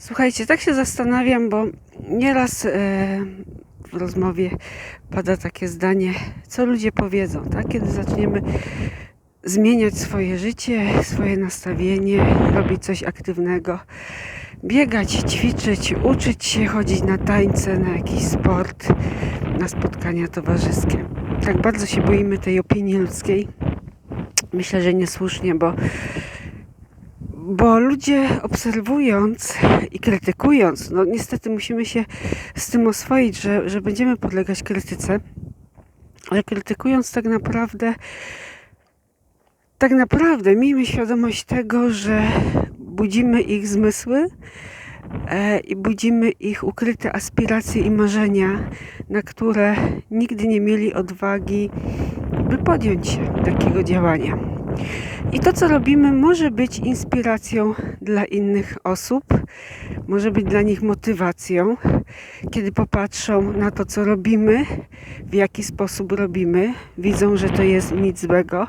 Słuchajcie, tak się zastanawiam, bo nieraz e, w rozmowie pada takie zdanie, co ludzie powiedzą, tak? Kiedy zaczniemy zmieniać swoje życie, swoje nastawienie, robić coś aktywnego, biegać, ćwiczyć, uczyć się, chodzić na tańce, na jakiś sport, na spotkania towarzyskie. Tak bardzo się boimy tej opinii ludzkiej. Myślę, że niesłusznie, bo bo ludzie obserwując i krytykując, no niestety musimy się z tym oswoić, że, że będziemy podlegać krytyce, ale krytykując tak naprawdę, tak naprawdę miejmy świadomość tego, że budzimy ich zmysły e, i budzimy ich ukryte aspiracje i marzenia, na które nigdy nie mieli odwagi, by podjąć takiego działania. I to, co robimy, może być inspiracją dla innych osób, może być dla nich motywacją, kiedy popatrzą na to, co robimy, w jaki sposób robimy, widzą, że to jest nic złego,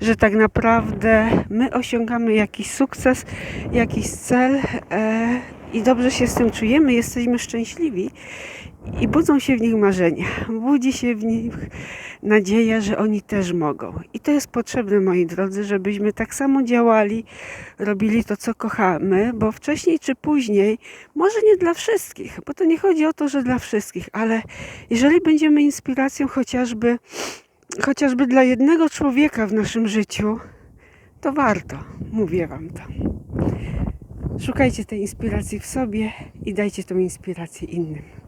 że tak naprawdę my osiągamy jakiś sukces, jakiś cel e, i dobrze się z tym czujemy, jesteśmy szczęśliwi. I budzą się w nich marzenia, budzi się w nich nadzieja, że oni też mogą. I to jest potrzebne, moi drodzy, żebyśmy tak samo działali, robili to, co kochamy, bo wcześniej czy później, może nie dla wszystkich, bo to nie chodzi o to, że dla wszystkich, ale jeżeli będziemy inspiracją chociażby, chociażby dla jednego człowieka w naszym życiu, to warto, mówię Wam to. Szukajcie tej inspiracji w sobie i dajcie tą inspirację innym.